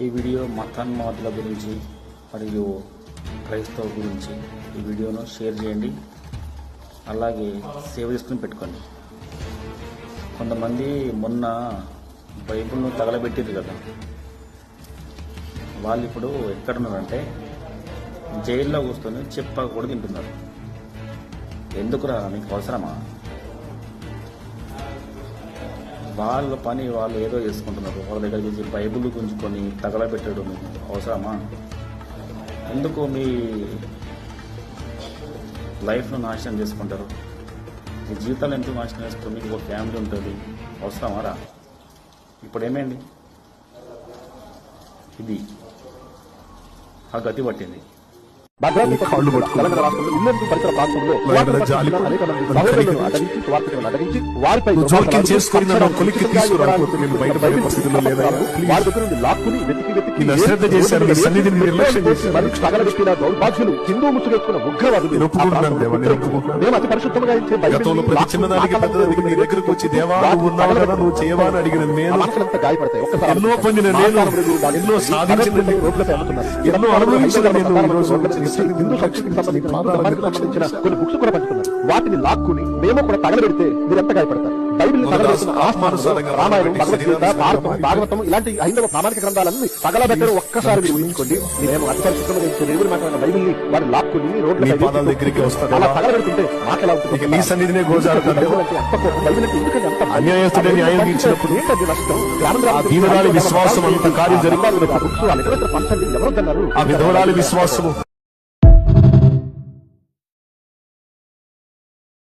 ఈ వీడియో మతాన్మాదుల గురించి మరియు క్రైస్తవ గురించి ఈ వీడియోను షేర్ చేయండి. అలాగే సేవ్ చేసుకుని పెట్టుకోండి. కొంతమంది మొన్న బైబుల్ను తగలబెట్టింది కదా. వాళ్ళు ఇప్పుడు ఎక్కడున్నారంటే జైల్లో కూర్చొని చెప్పకూడదు కూడా తింటున్నారు. ఎందుకురా మీకు అవసరమా? వాళ్ళ పని వాళ్ళు ఏదో చేసుకుంటున్నారు. వాళ్ళ దగ్గర చేసి బైబిల్ గుంజుకొని తగలబెట్టడం అవసరమా? ఎందుకు మీ లైఫ్ను నాశనం చేసుకుంటారు? మీ జీవితాలు ఎందుకు నాశనం చేసుకుంటారు మీకు ఒక ఫ్యామిలీ ఉంటుంది. అవసరమా రా? ఇప్పుడు ఏమైంది? ఇది ఆ గతి పట్టింది. భద్రాద్రి తెలంగాణ రాష్ట్రంలో ఇల్లెందు పరిసర ప్రాంతంలో అనేక మంది సహోదరులను కలిగి అడ్డగించి సువార్తకులను అడ్డగించి వారిపై వారి దగ్గర నుండి లాక్కుని వెతికి వెతికి తగలబెట్టిన దౌర్భాగ్యులు హిందూ ముసుగెక్కున్న ఉగ్రవాదులు. మేము అతి పరిశుద్ధంగా మనసులంతా గాయపడతాయి. ఒక్కసారి ఎన్నో పొందిన నేను, ఎన్నో సాధించిన తగలబెట్టి రోడ్లపై అమ్ముతున్నారు. ఎన్నో అనుభవించిన హిందూ సంస్కృతికి సంబంధించిన ధర్మానికి సంబంధించిన కొన్ని బుక్స్ కూడా పంచుతున్నారు వాటిని లాక్కుని మేము కూడా తగలబెడితే మీరు ఎంత గాయపడతారు బైబిల్ తగలబెడుతున్న రామాయణం భగవద్గీత భారతం భాగవతం ఇలాంటి హైందవ ప్రామాణిక గ్రంథాలన్నీ తగలబెట్టడం ఒక్కసారి మీరు ఊహించుకోండి మేము అతి పరిశుద్ధంగా ఇచ్చే దేవుడి మాట్లాడిన వారు లాక్కుని రోడ్ల దగ్గరికి వస్తాడు. అలా తగలబెడుతుంటే మాకెలా ఉంటుంది ఇక నీ సన్నిధినే. బైబిల్ అంత. బైబిల్? అన్యాయస్తుడే న్యాయం తీర్చినప్పుడు ఏంటది నష్టం? గ్రామ గ్రామ ఆ దీనురాలి విశ్వాసం అంత కార్యం ఆ విధవరాలి విశ్వాసము